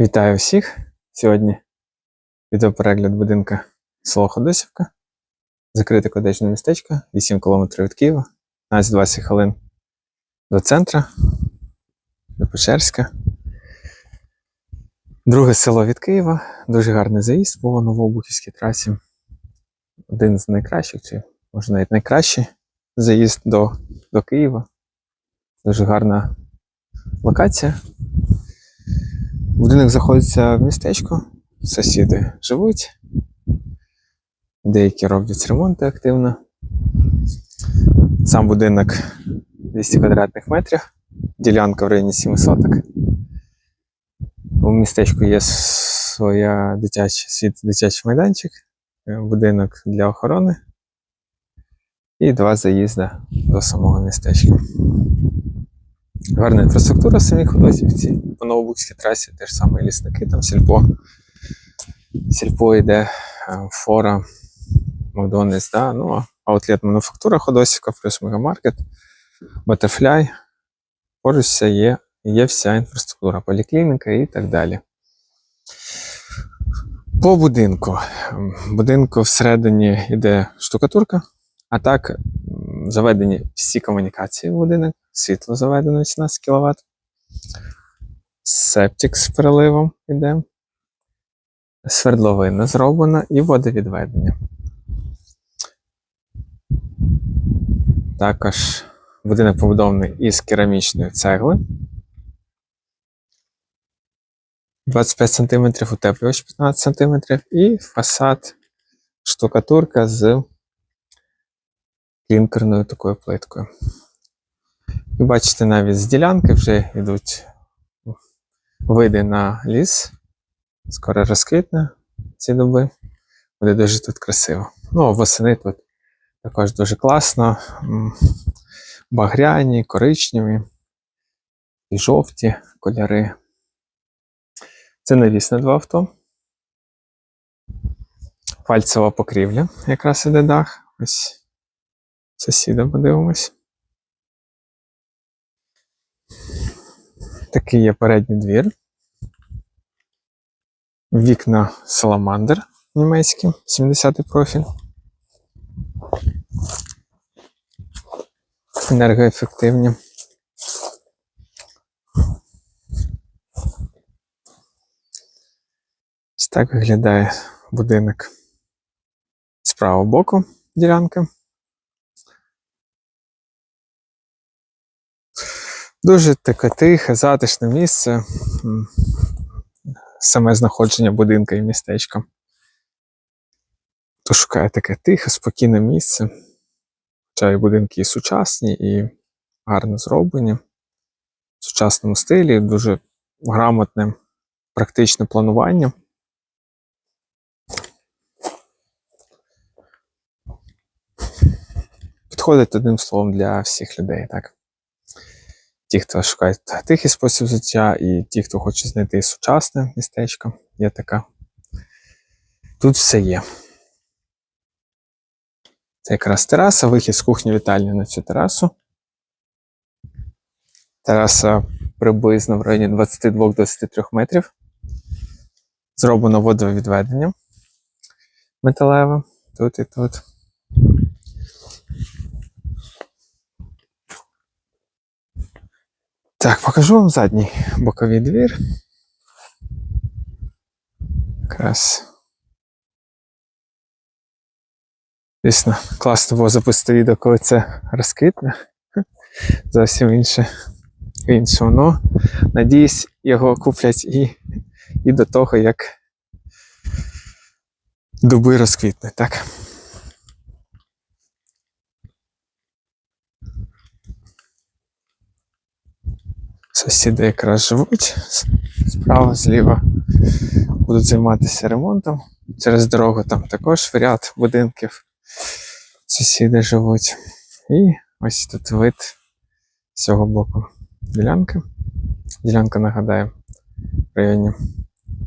Вітаю всіх! Сьогодні відеоперегляд будинка село Ходосівка, закрите кодечне містечко, 8 км від Києва, 15-20 хвилин до центра, до Печерська. Друге село від Києва, дуже гарний заїзд по Новообухівській трасі. Один з найкращих, чи може навіть найкращий заїзд до, до Києва. Дуже гарна локація. Будинок знаходиться в містечку, сусіди живуть, деякі роблять ремонти активно. Сам будинок 200 квадратних метрів, ділянка в районі 7 соток. У містечку є своя дитяча, свій дитячий майданчик, е, будинок для охорони і два заїзди до самого містечка. Гарна інфраструктура в самій Ходосівці. По Новобузькій трасі теж саме лісники, там сільпо. Сільпо йде, е, фора, Макдональдс, да? ну, аутлет мануфактура Ходосівка, плюс мегамаркет, Батерфляй. Поруч є, є вся інфраструктура, поліклініка і так далі. По будинку. Будинку всередині йде штукатурка, а так заведені всі комунікації в будинок, світло заведено 18 кВт. Септик з переливом іде. Свердловина зроблена і водовідведення. Також будинок побудований із керамічної цегли. 25 см, утеплювач 15 см і фасад штукатурка з клінкерною такою плиткою. Ви бачите, навіть з ділянки вже йдуть види на ліс. Скоро розквітне ці доби. Буде дуже тут красиво. Ну, восени тут також дуже класно. Багряні, коричневі і жовті кольори. Це навісне два авто. Фальцева покрівля, якраз іде дах. Ось сусіда подивимось. Такий є передній двір. Вікна Саламандр німецькі, 70-й профіль. Енергоефективні. Ось так виглядає будинок з правого боку ділянки. Дуже таке тихе, затишне місце. Саме знаходження будинка і містечка. То шукає таке тихе, спокійне місце. Хоча і будинки і сучасні, і гарно зроблені. В сучасному стилі, дуже грамотне, практичне планування. Підходить одним словом для всіх людей, так? Ті, хто шукають тихий спосіб життя, і ті, хто хоче знайти сучасне містечко, є така. Тут все є. Це якраз тераса, вихід з кухні вітальні на цю терасу. Тераса приблизно в районі 22-23 метрів. Зроблено водовідведення металеве тут і тут. Так, покажу вам задній боковий двір. Якраз. Звісно, класно було запустити відео, коли це розквітне. Зовсім інше. Інше воно. Надіюсь, його куплять і, і до того, як дуби розквітне, так? Сусіди якраз живуть справа, зліва будуть займатися ремонтом. Через дорогу там також ряд будинків сусіди живуть. І ось тут вид з цього боку ділянки. Ділянка нагадаю в районі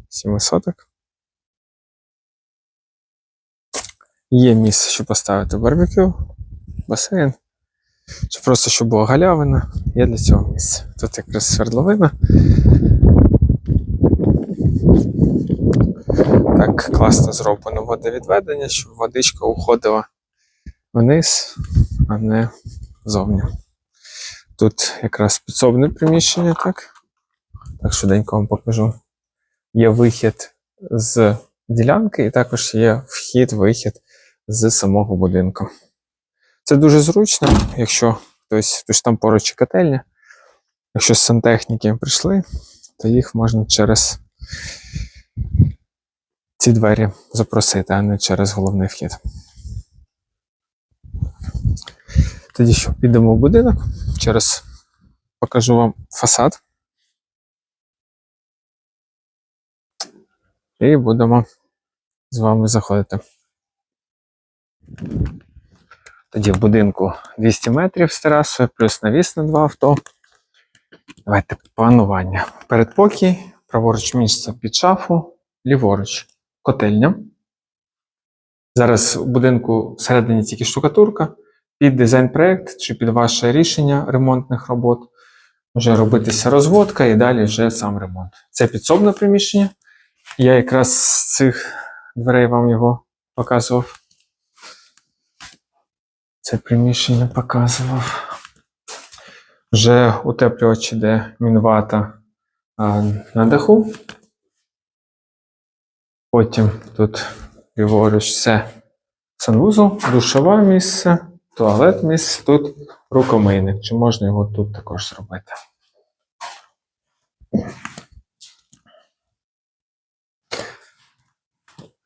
7 соток. Є місце, щоб поставити барбекю, басейн. Чи просто щоб була галявина, є для цього місце. Тут якраз свердловина. Так класно зроблено водовідведення, щоб водичка уходила вниз, а не зовні. Тут якраз підсобне приміщення, так? Так швиденько вам покажу. Є вихід з ділянки, і також є вхід-вихід з самого будинку. Це дуже зручно, якщо хтось, тож там поруч і котельня. Якщо з сантехніки прийшли, то їх можна через ці двері запросити, а не через головний вхід. Тоді що, підемо в будинок, через покажу вам фасад. І будемо з вами заходити. Тоді в будинку 200 метрів з терасою, плюс навіс на два авто. Давайте планування. Передпокій, праворуч місце під шафу, ліворуч котельня. Зараз у будинку всередині тільки штукатурка. Під дизайн-проект чи під ваше рішення ремонтних робот може робитися розводка і далі вже сам ремонт. Це підсобне приміщення. Я якраз з цих дверей вам його показував. Це приміщення показував. Вже утеплювач іде мінвата а, на даху. Потім тут ліворуч все санвузол, душове місце, туалет місце, тут рукомийник. Чи можна його тут також зробити?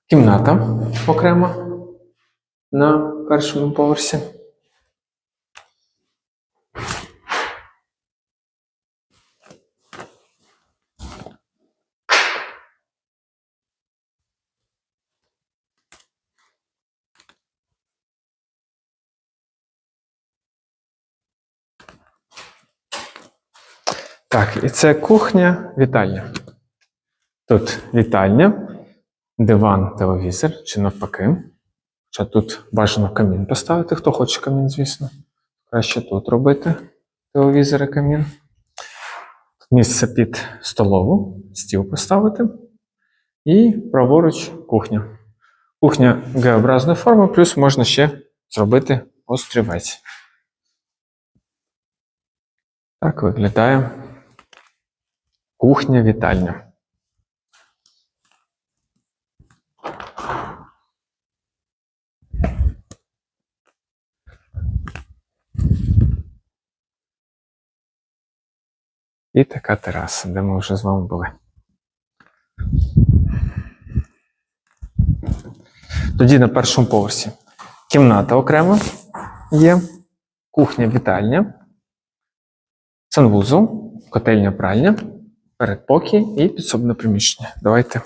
Кімната окрема на першому поверсі. Так, і це кухня, вітальня. Тут вітальня, диван, телевізор, чи навпаки. Хоча тут бажано камін поставити, хто хоче камін, звісно. Краще тут робити телевізор і камін. Місце під столову, стіл поставити. І праворуч кухня. Кухня Г-образної форми, плюс можна ще зробити острівець. Так виглядає кухня-вітальня. І така тераса, де ми вже з вами були. Тоді на першому поверсі кімната окремо є, кухня-вітальня, санвузол, котельня пральня, передпокій і підсобне приміщення. Давайте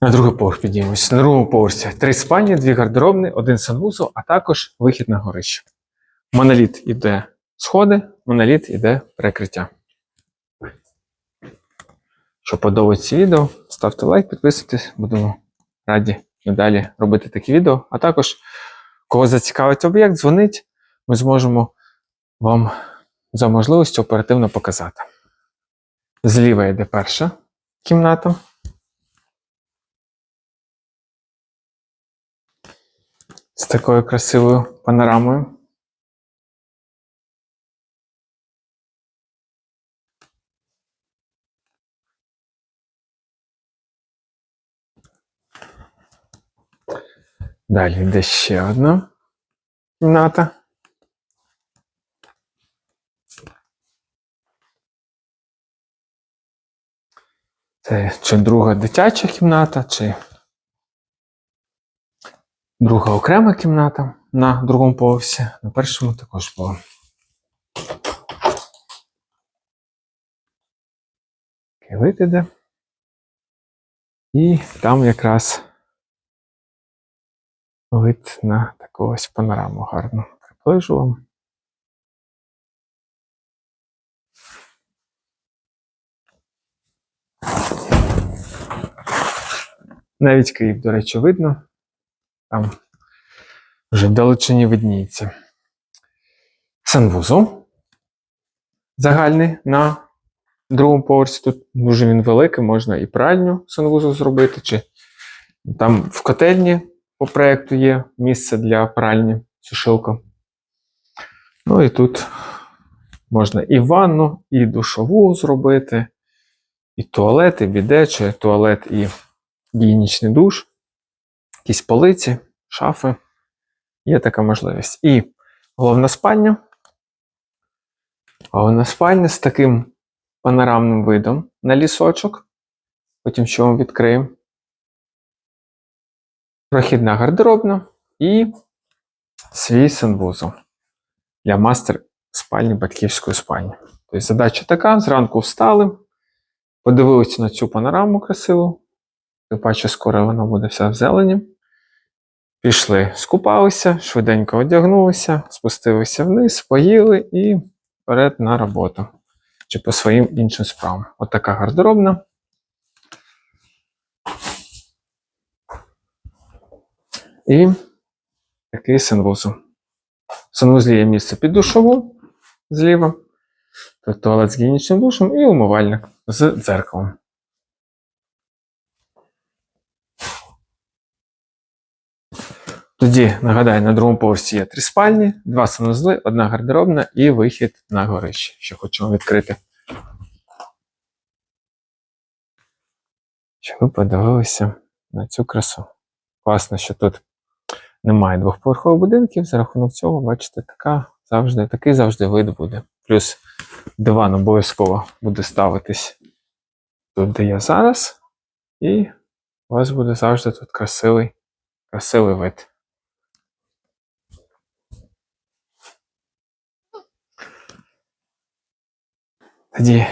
на другий поверх підіймемось. На другому поверсі три спальні, дві гардеробні, один санвузол, а також вихід на горище. Моноліт іде сходи, моноліт іде перекриття. Якщо подобається відео, ставте лайк, підписуйтесь, будемо раді надалі робити такі відео. А також, кого зацікавить об'єкт, дзвонить, ми зможемо вам за можливістю оперативно показати. Зліва йде перша кімната. З такою красивою панорамою. Далі йде ще одна кімната. Це чи друга дитяча кімната, чи друга окрема кімната на другому поверсі. На першому також була. Вид. І там якраз вид на таку ось панораму гарно приближу вам. Навіть Київ, до речі, видно. Там вже вдалечині видніється. Санвузол загальний на другому поверсі тут дуже він великий, можна і пральню санвузол зробити, чи там в котельні по проєкту є місце для пральні, сушилка. Ну і тут можна і ванну, і душову зробити, і туалет, і біде, чи туалет, і гігієнічний душ, якісь полиці, шафи. Є така можливість. І головна спальня. Головна спальня з таким панорамним видом на лісочок. Потім що ми відкриємо. Прохідна гардеробна і свій санвузол для мастер спальні батьківської спальні. Тобто задача така: зранку встали, подивилися на цю панораму красиву. Тим паче, скоро вона буде вся в зелені. Пішли, скупалися, швиденько одягнулися, спустилися вниз, поїли і вперед на роботу. Чи по своїм іншим справам. От така гардеробна. І такий санвузол. В санвузлі є місце під душову зліва, туалет з гігієнічним душем і умивальник з дзеркалом. Тоді, нагадаю, на другому поверсі є три спальні, два санузли, одна гардеробна і вихід на горище, що хочемо відкрити. Щоб ви подивилися на цю красу. Класно, що тут немає двохповерхових будинків. За рахунок цього, бачите, така завжди, такий завжди вид буде. Плюс диван обов'язково буде ставитись тут, де я зараз, і у вас буде завжди тут красивий, красивий вид. Тоді е,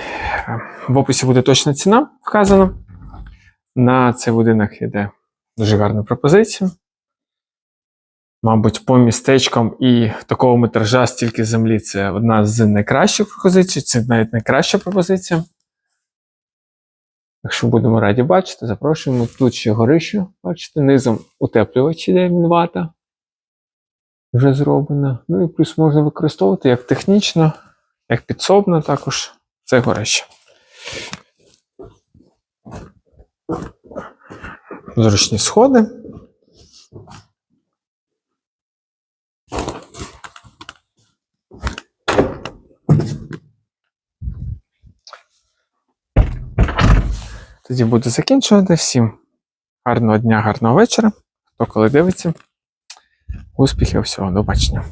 в описі буде точна ціна вказана. На цей будинок йде дуже гарна пропозиція. Мабуть, по містечкам і такого метража стільки землі це одна з найкращих пропозицій, це навіть найкраща пропозиція. Якщо будемо раді бачити, запрошуємо. Тут ще горище, бачите, низом утеплювач іде мінвата. Вже зроблено. Ну і плюс можна використовувати як технічно, як підсобно також це горище. Зручні сходи. Тоді буду закінчувати. Всім гарного дня, гарного вечора. Хто коли дивиться. Успіхів, всього, до бачення.